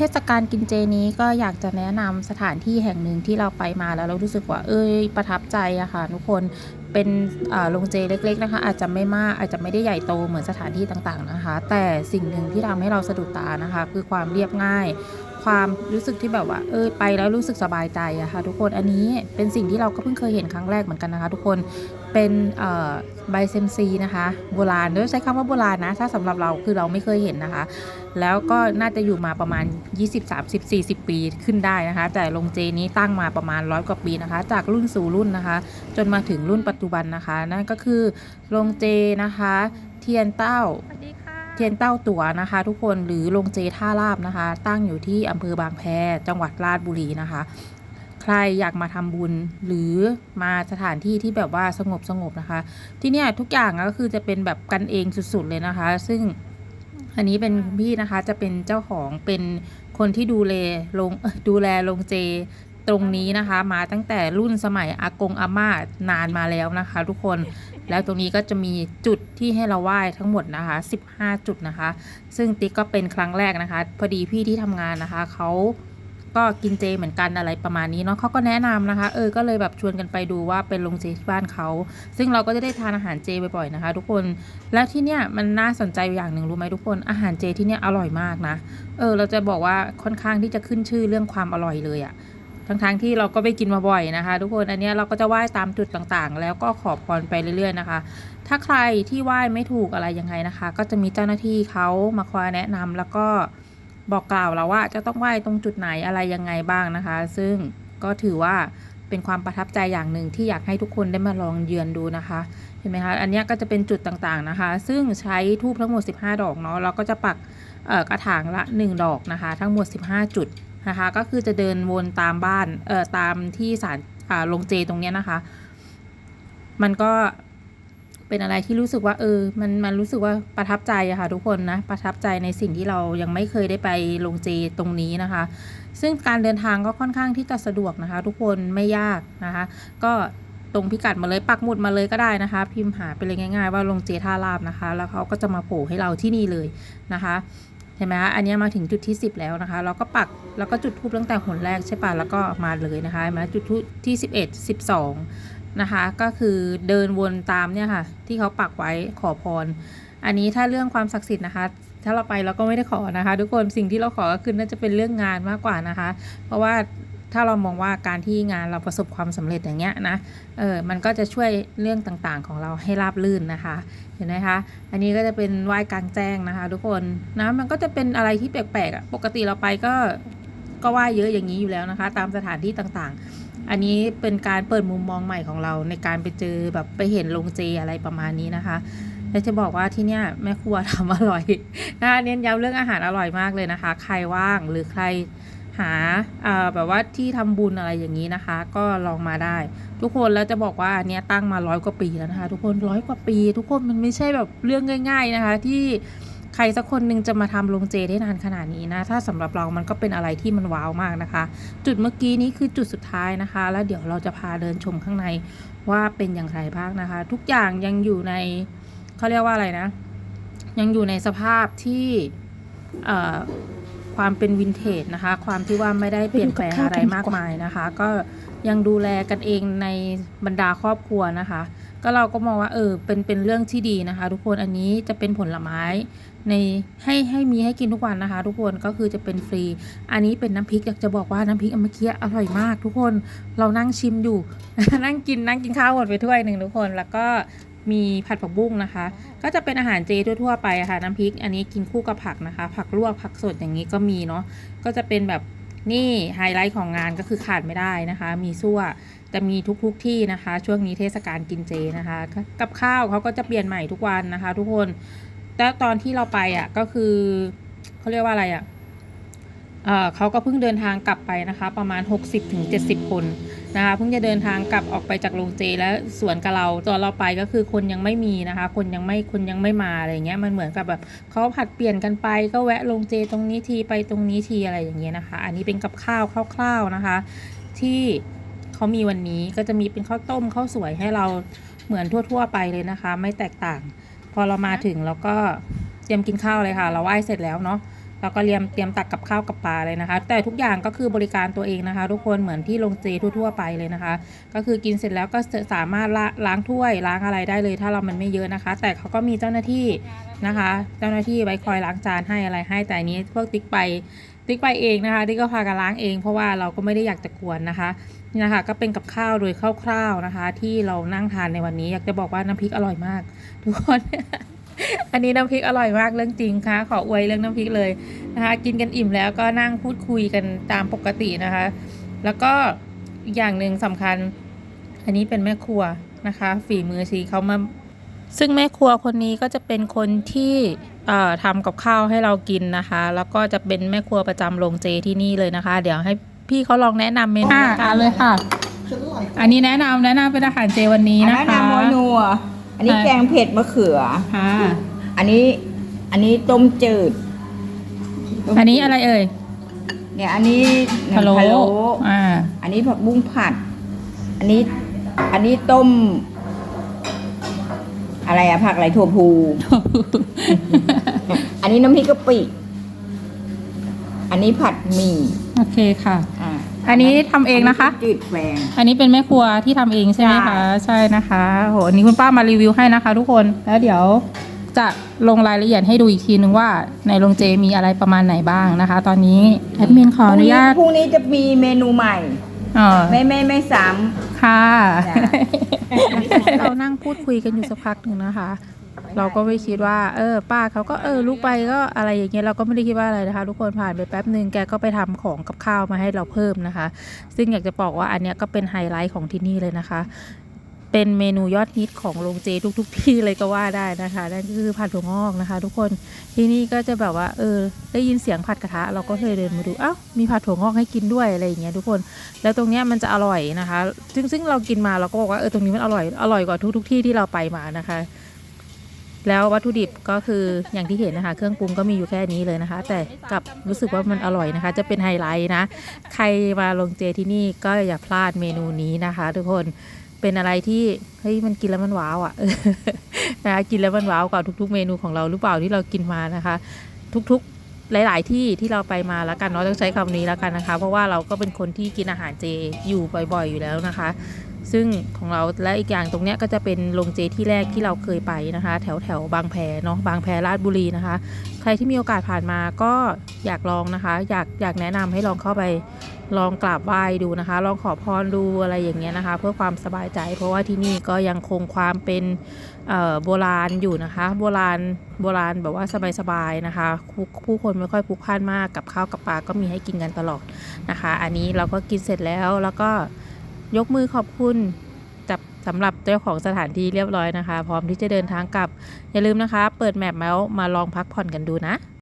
ทศกาลกินเจนี้ก็อยากจะแนะนำสถานที่แห่งหนึ่งที่เราไปมาแล้วเรารู้สึกว่า เอ้ยประทับใจอะค่ะทุกคนเป็นโรงเจเล็ก ๆ นะคะ อาจจะไม่มากอาจจะไม่ได้ใหญ่โตเหมือนสถานที่ต่างๆนะคะ แต่สิ่งหนึ่งที่ทำให้เราสะดุดตานะคะ คือความเรียบง่าย ความรู้สึกที่แบบว่า เออไปแล้วรู้สึกสบายใจอะค่ะทุกคนอันนี้เป็นสิ่งที่เราก็เพิ่งเคยเห็นครั้งแรกเหมือนกันนะคะ ทุกคนเป็นใบเซมซีนะคะ โบราณด้วยใช้คำว่าโบราณนะถ้าสำหรับเราคือเราไม่เคยเห็นนะคะ แล้วก็น่าจะอยู่มาประมาณ 20 30 40 ปีขึ้นได้นะคะ แต่โรงเจนี้ตั้งมาประมาณร้อยกว่าปีนะคะ จากรุ่นสู่รุ่นนะคะ จนมาถึงรุ่นปัจจุบันนะคะ นั่นก็คือโรงเจนะคะ เทียนเต้าสวัสดีค่ะเทียนเต้าตั๋วนะคะ ทุกคนหรือโรงเจท่าลาบนะคะ ตั้งอยู่ที่อำเภอบางแพจังหวัดราชบุรีนะคะใครอยากมาทำบุญหรือมาสถานที่ที่แบบว่าสงบสงบๆนะคะ ที่เนี่ยทุกอย่างก็คือจะเป็นแบบกันเองสุดๆเลยนะคะ ซึ่ง อันนี้เป็นคุณพี่นะคะจะเป็นเจ้าของเป็นคนที่ดูแลลงดูแลลงเจตรงนี้นะคะ มาตั้งแต่รุ่นสมัยอากงอาม่านานมาแล้วนะคะ ทุกคนแล้วตรงนี้ก็จะมีจุดที่ให้เราไหว้ทั้งหมดนะคะ 15 จุดนะคะ ซึ่งติ๊กก็เป็นครั้งแรกนะคะ พอดีพี่ที่ทำงานนะคะเขา ก็กินเจเหมือนกันอะไรประมาณนี้เนาะเขาก็แนะนำนะคะ เออก็เลยแบบชวนกันไปดูว่าเป็นโรงเจที่บ้านเขา ซึ่งเราก็จะได้ทานอาหารเจบ่อยๆนะคะ ทุกคนแล้วที่เนี่ยมันน่าสนใจอย่างหนึ่งรู้ไหมทุกคนอาหารเจที่เนี่ยอร่อยมากนะเออเราจะบอกว่าค่อนข้างที่จะขึ้นชื่อเรื่องความอร่อยเลยอะทั้งๆที่เราก็ไปกินมาบ่อยนะคะ ทุกคนอันนี้เราก็จะไหว้ตามจุดต่างๆ แล้วก็ขอพรไปเรื่อยๆนะคะ ถ้าใครที่ไหว้ไม่ถูกอะไรยังไงนะคะ ก็จะมีเจ้าหน้าที่เขามาคอยแนะนำแล้วก็ บอกกล่าวเราว่าจะต้องไหว้ตรงจุดไหนอะไรยังไงบ้างนะคะ ซึ่งก็ถือว่าเป็นความประทับใจอย่างหนึ่งที่อยากให้ทุกคนได้มาลองเยือนดูนะคะ เห็นไหมคะ อันนี้ก็จะเป็นจุดต่างๆนะคะ ซึ่งใช้ทูบทั้งหมด 15 ดอกเนาะเราก็จะปักกระถางละ 1 ดอกนะคะ ทั้งหมด 15 จุดนะคะ ก็คือจะเดินวนตามบ้านเอ่อตามที่ศาลอ่าโรงเจตรงเนี้ยนะคะ มันก็ เป็นอะไรที่รู้สึกว่าเออ มันมันรู้สึกว่าประทับใจอะค่ะทุกคนนะประทับใจในสิ่งที่เรายังไม่เคยได้ไปโรงเจตรงนี้นะคะ ซึ่งการเดินทางก็ค่อนข้างที่จะสะดวกนะคะ ทุกคนไม่ยากนะคะ ก็ตรงพิกัดมาเลยปักหมุดมาเลยก็ได้นะคะ พิมพ์หาไปเลยง่าย ๆ ว่าลงเจท่าลาบนะคะ แล้วเขาก็จะมาโผล่ให้เราที่นี่เลยนะคะเห็นไหมคะอันนี้มาถึงจุดที่ 10 แล้วนะคะ เราก็ปักแล้วก็จุดทูบตั้งแต่หนแรกใช่ปะแล้วก็มาเลยนะคะเห็นไหมจุดทูบที่11 12 นะคะ ก็คือเดินวนตามเนี่ยค่ะ ที่เขาปักไว้ขอพร อันนี้ถ้าเรื่องความศักดิ์สิทธิ์นะคะ ถ้าเราไปเราก็ไม่ได้ขอนะคะ ทุกคนสิ่งที่เราขอก็คือน่าจะเป็นเรื่องงานมากกว่านะคะ เพราะว่าถ้าเรามองว่าการที่งานเราประสบความสำเร็จอย่างเงี้ยนะ เออ มันก็จะช่วยเรื่องต่างๆของเราให้ราบลื่นนะคะ เห็นไหมคะ อันนี้ก็จะเป็นไหว้กลางแจ้งนะคะ ทุกคนนะ มันก็จะเป็นอะไรที่แปลกๆอะ ปกติเราไปก็ก็ไหว้เยอะอย่างนี้อยู่แล้วนะคะ ตามสถานที่ต่างๆ อันนี้เป็นการเปิดมุมมองใหม่ของเราในการไปเจอแบบไปเห็นโรงเจอะไรประมาณนี้นะคะและจะบอกว่าที่เนี่ยแม่ครัวทำอร่อยนะเน้นย้ำเรื่องอาหารอร่อยมากเลยนะคะ ใครว่างหรือใครหาแบบว่าที่ทำบุญอะไรอย่างนี้นะคะ ก็ลองมาได้ ทุกคนแล้วจะบอกว่าอันนี้ตั้งมาร้อยกว่าปีแล้วนะคะ ทุกคนร้อยกว่าปี ทุกคนมันไม่ใช่แบบเรื่องง่าย ๆนะคะ ที่ ใครสักคนหนึ่งจะมาทำโรงเจได้นานขนาดนี้นะ ถ้าสำหรับเรามันก็เป็นอะไรที่มันว้าวมากนะคะ จุดเมื่อกี้นี้คือจุดสุดท้ายนะคะ แล้วเดี๋ยวเราจะพาเดินชมข้างในว่าเป็นอย่างไรบ้างนะคะ ทุกอย่างยังอยู่ในเขาเรียกว่าอะไรนะ ยังอยู่ในสภาพที่เอ่อความเป็นวินเทจนะคะ ความที่ว่าไม่ได้เปลี่ยนแปลงอะไรมากมายนะคะ ก็ยังดูแลกันเองในบรรดาครอบครัวนะคะ ก็เราก็มองว่าเออเป็นเป็นเรื่องที่ดีนะคะ ทุกคนอันนี้จะเป็นผลไม้ในให้ให้มีให้กินทุกวันนะคะ ทุกคนก็คือจะเป็นฟรี อันนี้เป็นน้ำพริกอยากจะบอกว่าน้ำพริกอเมื่อกี้อร่อยมาก ทุกคนเรานั่งชิมอยู่ นั่งกินนั่งกินข้าวหมดไปถ้วยหนึ่งทุกคนแล้วก็มีผัดผักบุ้งนะคะ ก็จะเป็นอาหารเจทั่วๆไปะค่ะน้ำพริก อันนี้กินคู่กับผักนะคะ ผักลวกผักสดอย่างนี้ก็มีเนาะก็จะเป็นแบบ นี่ไฮไลท์ของงานก็คือขาดไม่ได้นะคะ มีซั่วจะมีทุกๆที่นะคะ ช่วงนี้เทศกาลกินเจนะคะ กับข้าวเขาก็จะเปลี่ยนใหม่ทุกวันนะคะ ทุกคนแต่ตอนที่เราไปอะก็คือเขาเรียกว่าอะไรอะเอะเขาก็เพิ่งเดินทางกลับไปนะคะ ประมาณ 60-70 คน นะคะเพิ่งจะเดินทางกลับออกไปจากโรงเจแล้วสวนกับเราตอนเราไปก็คือคนยังไม่มีนะคะ คนยังไม่คนยังไม่มาอะไรเงี้ยมันเหมือนกับแบบเขาผัดเปลี่ยนกันไปก็แวะโรงเจตรงนี้ทีไปตรงนี้ทีอะไรอย่างเงี้ยนะคะ อันนี้เป็นกับข้าวคร่าวๆนะคะ ที่เขามีวันนี้ก็จะมีเป็นข้าวต้มข้าวสวยให้เราเหมือนทั่ว ๆ ไปเลยนะคะ ไม่แตกต่าง พอเรามาถึงเราก็เตรียมกินข้าวเลยค่ะ เราไหว้เสร็จแล้วเนาะ แล้วก็เตรียมเตรียมตักกับข้าวกับปลาเลยนะคะ แต่ทุกอย่างก็คือบริการตัวเองนะคะ ทุกคนเหมือนที่โรงเจทั่วๆไปเลยนะคะ ก็คือกินเสร็จแล้วก็สามารถล้างถ้วยล้างอะไรได้เลย ถ้าเรามันไม่เยอะนะคะ แต่เขาก็มีเจ้าหน้าที่นะคะ เจ้าหน้าที่ไว้คอยล้างจานให้อะไรให้แต่นนี้พวกติ๊กไปติ๊กไปเองนะคะติ๊กก็พากันล้างเอง เพราะว่าเราก็ไม่ได้อยากจะกวนนะคะนี่นะคะก็เป็นกับข้าวโดยคร่าวๆนะคะ ที่เรานั่งทานในวันนี้อยากจะบอกว่าน้ำพริกอร่อยมาก ทุกคน อันนี้น้ำพริกอร่อยมากเรื่องจริงค่ะ ขออวยเรื่องน้ำพริกเลยนะคะ กินกันอิ่มแล้วก็นั่งพูดคุยกันตามปกตินะคะ แล้วก็อีกอย่างหนึ่งสำคัญ อันนี้เป็นแม่ครัวนะคะ ฝีมือชีเขามาซึ่งแม่ครัวคนนี้ก็จะเป็นคนที่เอ่อทำกับข้าวให้เรากินนะคะ แล้วก็จะเป็นแม่ครัวประจำโรงเจที่นี่เลยนะคะ เดี๋ยวให้พี่เขาลองแนะนำเมนูอ่าเลยค่ะ อันนี้แนะนำแนะนำเป็นอาหารเจวันนี้อันนะนั้นคะน้ำมวยนัว อันนี้ค่ะแกงเผ็ดมะเขือ ค่ะ อันนี้ อันนี้ต้มจืดต้มอันนี้อะไรเอ่ย เนี่ยอันนี้พะโล้พะโล้อ่า อันนี้ผักบุ้งผัด อันนี้ อันนี้ต้ม อะไรอะผักอะไรถั่วพู อันนี้น้ำพริกกะปิ อันนี้ผัดหมี่ โอเคค่ะ อ่า อันนี้ทำเองนะคะ จืดแฝงอันนี้เป็นแม่ครัวที่ทำเองใช่ไหมคะ ใช่นะคะโหอันนี้คุณป้ามารีวิวให้นะคะ ทุกคนแล้วเดี๋ยวจะลงรายละเอียดให้ดูอีกทีนึงว่าในโรงเจมีอะไรประมาณไหนบ้างนะคะ ตอนนี้แอดมินขออนุญาตพรุ่งนี้จะมีเมนูใหม่ เออไม่ไม่ไม่ซ้ ค่ะ จ้ะเรานั่งพูดคุยกันอยู่สักพักหนึ่งนะคะ เราก็ไม่คิดว่า เออ ป้าเขาก็เออลูกไปก็อะไรอย่างเงี้ยเราก็ไม่ได้คิดว่าอะไรนะคะ ทุกคนผ่านไปแป๊บหนึ่งแกก็ไปทำของกับข้าวมาให้เราเพิ่มนะคะ ซึ่งอยากจะบอกว่าอันเนี้ยก็เป็นไฮไลท์ของที่นี่เลยนะคะ เป็นเมนูยอดฮิตของโรงเจทุก ๆ ที่เลยก็ว่าได้นะคะนั่นก็คือผัดถั่วงอกนะคะ ทุกคนที่นี่ก็จะแบบว่า เออ ได้ยินเสียงผัดกระทะ เราก็เคยเดินมาดูเอ้ามีผัดถั่วงอกให้กินด้วยอะไรอย่างเงี้ยทุกคน แล้วตรงเนี้ยมันจะอร่อยนะคะ ซึ่งซึ่งเรากินมาเราก็บอกว่าเออตรงนี้มันอร่อยอร่อยกว่าทุก ๆ ที่ที่เราไปมานะคะ แล้ววัตถุดิบก็คืออย่างที่เห็นนะคะ เครื่องปรุงก็มีอยู่แค่นี้เลยนะคะ แต่กับรู้สึกว่ามันอร่อยนะคะ จะเป็นไฮไลท์นะ ใครมาลงเจที่นี่ก็อย่าพลาดเมนูนี้นะคะ ทุกคนเป็นอะไรที่เฮ้ยมันกินแล้วมันว้าวอะ่ะนะคะกินแล้วมันว้าวกว่าทุก ๆ เมนูของเราหรือเปล่าที่เรากินมานะคะ ทุกๆหลาย ๆ ที่ที่เราไปมาแล้วกันเนาะต้องใช้คำนี้แล้วกันนะคะ เพราะว่าเราก็เป็นคนที่กินอาหารเจอยู่บ่อย ๆ อยู่แล้วนะคะ ซึ่งของเราและอีกอย่างตรงเนี้ยก็จะเป็นโรงเจที่แรกที่เราเคยไปนะคะ แถวแถวบางแพเนาะบางแพราชบุรีนะคะ ใครที่มีโอกาสผ่านมาก็อยากลองนะคะ อยากอยากแนะนำให้ลองเข้าไปลองกราบไหว้ดูนะคะ ลองขอพรดูอะไรอย่างเงี้ยนะคะ เพื่อความสบายใจ เพราะว่าที่นี่ก็ยังคงความเป็นโบราณอยู่นะคะ โบราณโบราณแบบว่าสบายๆนะคะ ผู้ผู้คนไม่ค่อยพลุกพล่านมากกับข้าวกับปลาก็มีให้กินกันตลอดนะคะ อันนี้เราก็กินเสร็จแล้วแล้วก็ ยกมือขอบคุณจับสำหรับเจ้าของสถานที่เรียบร้อยนะคะ พร้อมที่จะเดินทางกลับ อย่าลืมนะคะ เปิดแมปแล้วมาลองพักผ่อนกันดูนะ